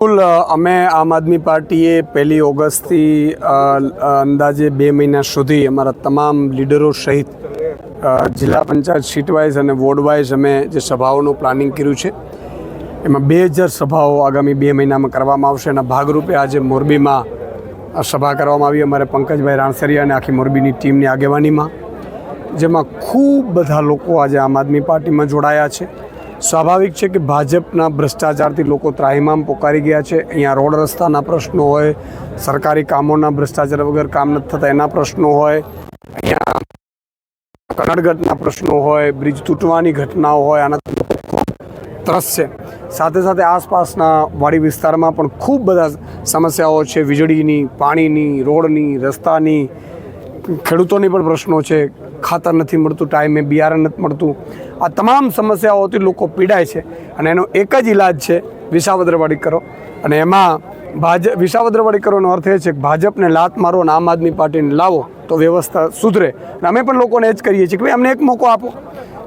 બિલકુલ અમે આમ આદમી પાર્ટીએ પહેલી ઓગસ્ટથી અંદાજે બે મહિના સુધી અમારા તમામ લીડરો સહિત જિલ્લા પંચાયત સીટવાઇઝ અને વોર્ડ વાઇઝ અમે જે સભાઓનું પ્લાનિંગ કર્યું છે, એમાં બે હજાર સભાઓ આગામી બે મહિનામાં કરવામાં આવશે. એના ભાગરૂપે આજે મોરબીમાં સભા કરવામાં આવી. અમારે પંકજભાઈ રાણસરિયા અને આખી મોરબીની ટીમની આગેવાનીમાં, જેમાં ખૂબ બધા લોકો આજે આમ આદમી પાર્ટીમાં જોડાયા છે. સ્વાભાવિક છે કે ભાજપના ભ્રષ્ટાચારથી લોકો ત્રાહિમામ પોકારી ગયા છે. અહીંયા રોડ રસ્તાના પ્રશ્નો હોય, સરકારી કામોના ભ્રષ્ટાચાર વગર કામ નથી થતા એના પ્રશ્નો હોય. અહીંયા કનડગતના પ્રશ્નો હોય, બ્રિજ તૂટવાની ઘટનાઓ હોય, આના ત્રસ છે. સાથે સાથે આસપાસના વાડી વિસ્તારમાં પણ ખૂબ બધા સમસ્યાઓ છે. વીજળીની, પાણીની, રોડની, રસ્તાની ખેડૂતોની પણ પ્રશ્નો છે, ખાતર નથી મળતું ટાઈમે બિયારણ નથી મળતું. આ તમામ સમસ્યાઓથી લોકો પીડાય છે અને એનો એક જ ઈલાજ છે, વિસાવદરવાડી કરો. અને એમાં ભાજપ વિસાવદરવાડી કરવાનો અર્થ એ છે કે ભાજપને લાત મારો અને આમ આદમી પાર્ટીને લાવો તો વ્યવસ્થા સુધરે. અને અમે પણ લોકોને એ જ કરીએ છીએ કે ભાઈ, અમને એક મોકો આપો.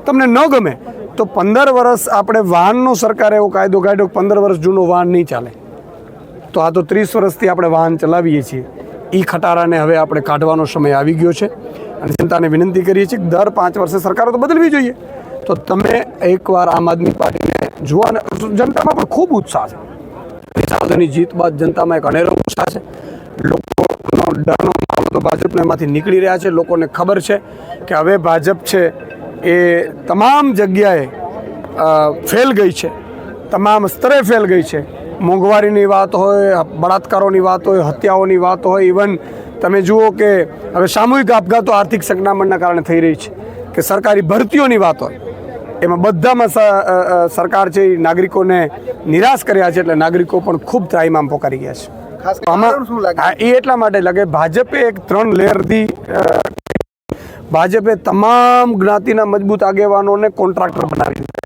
તમને ન ગમે તો પંદર વર્ષ આપણે વાહનનો સરકારે એવો કાયદો કાઢ્યો પંદર વર્ષ જૂનો વાહન નહીં ચાલે. તો આ તો ત્રીસ વર્ષથી આપણે વાહન ચલાવીએ છીએ. એ ખટારાને હવે આપણે કાઢવાનો સમય આવી ગયો છે અને જનતાને વિનંતી કરીએ છીએ કે દર પાંચ વર્ષે સરકારો તો બદલવી જોઈએ. તો તમે એકવાર આમ આદમી પાર્ટીને જુઓ અને જનતામાં પણ ખૂબ ઉત્સાહ છે. વિસાવદરની જીત બાદ જનતામાં એક અનેરો ઉત્સાહ છે. લોકોનો ડરનો માહોલ તો ભાજપને એમાંથી નીકળી રહ્યા છે. લોકોને ખબર છે કે હવે ભાજપ છે એ તમામ જગ્યાએ ફેલ ગઈ છે. તમામ સ્તરે ફેલ ગઈ છે. મોંઘવારીની વાત હોય બળાત્કારોની વાત હોય હત્યાઓની વાત હોય ઇવન તમે જુઓ કે હવે સામૂહિક આપઘાતો આર્થિક સંકનામણના કારણે થઈ રહી છે કે સરકારી ભરતીઓની વાત હોય એમાં બધામાં સરકાર છે એ નાગરિકોને નિરાશ કર્યા છે એટલે નાગરિકો પણ ખૂબ ત્રાહિમામ પોકારી ગયા છે. આમાં એ એટલા માટે લાગે ભાજપે એક ત્રણ લેયરથી ભાજપે તમામ જ્ઞાતિના મજબૂત આગેવાનોને કોન્ટ્રાક્ટર બનાવી દીધા.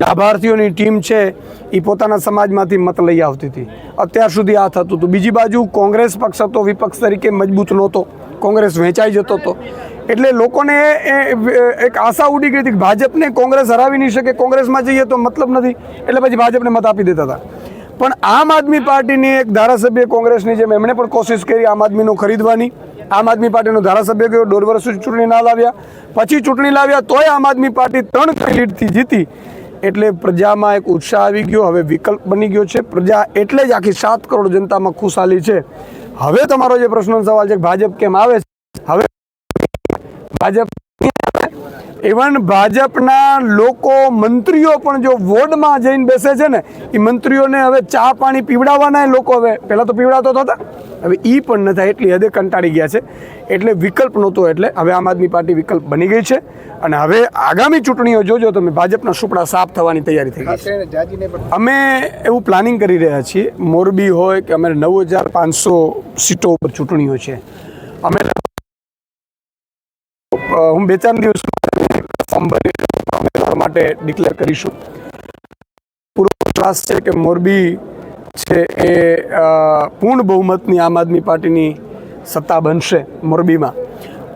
લાભાર્થીઓની ટીમ છે એ પોતાના સમાજમાંથી મત લઈ આવતી હતી. અત્યાર સુધી આ થતું હતું. બીજી બાજુ કોંગ્રેસ પક્ષ હતો, વિપક્ષ તરીકે મજબૂત નહોતો. કોંગ્રેસ વેચાઈ જતો હતો. એટલે લોકોને એક આશા ઉડી ગઈ હતી કે ભાજપને કોંગ્રેસ હરાવી નહીં શકે, કોંગ્રેસમાં જઈએ તો મતલબ નથી. એટલે પછી ભાજપને મત આપી દેતા હતા. પણ આમ આદમી પાર્ટીની એક ધારાસભ્ય કોંગ્રેસની જેમ એમણે પણ કોશિશ કરી આમ આદમીનો ખરીદવાની. આમ આદમી પાર્ટીનો ધારાસભ્ય ગયો, દોઢ વર્ષ ચૂંટણી ના લાવ્યા. પછી ચૂંટણી લાવ્યા, તોય આમ આદમી પાર્ટી ત્રણ લીડથી જીતી. એટલે પ્રજામાં એક ઉત્સાહ આવી ગયો, હવે વિકલ્પ બની ગયો છે. પ્રજા એટલે જ આખી સાત કરોડ જનતામાં ખુશાલી છે. હવે તમારો જે પ્રશ્નનો સવાલ છે ભાજપ કેમ આવે છે? હવે ભાજપ ઇવન ભાજપના લોકો મંત્રીઓ પણ જો વોર્ડમાં જઈને બેસે છે ને એ મંત્રીઓને હવે ચા પાણી પીવડાવવાના લોકો હવે. પહેલાં તો પીવડાવતો હતા હવે એ પણ ન થાય એટલી હદે કંટાળી ગયા છે. એટલે વિકલ્પ નહોતો એટલે હવે આમ આદમી પાર્ટી વિકલ્પ બની ગઈ છે. અને હવે આગામી ચૂંટણીઓ જોજો તમે ભાજપના સુપડા સાફ થવાની તૈયારી થઈ ગઈ છે. અમે એવું પ્લાનિંગ કરી રહ્યા છીએ મોરબી હોય કે અમે નવ હજાર પાંચસો સીટો ઉપર ચૂંટણીઓ છે. અમે હું બે ચાર દિવસ ઉમેદવાર માટે ડિક્લેર કરીશું. પૂરો વિશ્વાસ છે કે મોરબી છે એ પૂર્ણ બહુમતની આમ આદમી પાર્ટીની સત્તા બનશે મોરબીમાં.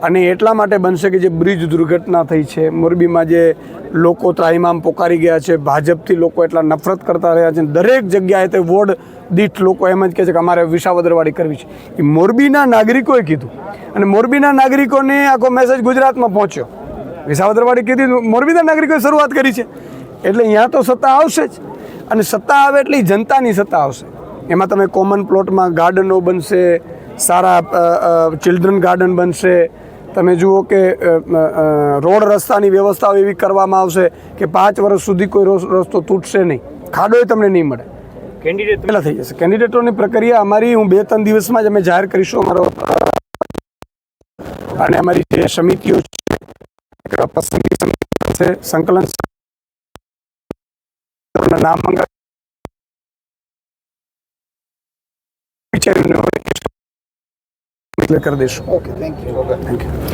અને એટલા માટે બનશે કે જે બ્રિજ દુર્ઘટના થઈ છે, મોરબીમાં જે લોકો ત્રાહિમામ પોકારી ગયા છે, ભાજપથી લોકો એટલા નફરત કરતા રહ્યા છે, દરેક જગ્યાએ તે વોર્ડ દીઠ લોકો એમ જ કહે છે કે અમારે વિસાવદરવાડી કરવી છે. એ મોરબીના નાગરિકોએ કીધું. અને મોરબીના નાગરિકોને આખો મેસેજ ગુજરાતમાં પહોંચ્યો. વિસાવદરવાડી કીધી મોરબીના નાગરિકોએ શરૂઆત કરી છે. એટલે અહીંયા તો સત્તા આવશે જ. અને સત્તા આવે એટલે જનતાની સત્તા આવશે. એમાં તમે કોમન પ્લોટમાં ગાર્ડનો બનશે સારા ચિલ્ડ્રન ગાર્ડન બનશે. તમે જુઓ કે રોડ રસ્તાની વ્યવસ્થાઓ એવી કરવામાં આવશે કે પાંચ વર્ષ સુધી કોઈ રસ્તો તૂટશે નહીં. ખાડોય તમને નહીં મળે. કેન્ડિડેટ પહેલાં થઈ જશે. કેન્ડિડેટોની પ્રક્રિયા અમારી હું બે ત્રણ દિવસમાં જ અમે જાહેર કરીશું અમારો. અને અમારી જે સમિતિઓ એક પસંદગી સમિતિ છે સંકલન નામ મંગાવી વિચારીને કરી દઈશું okay thank you thank you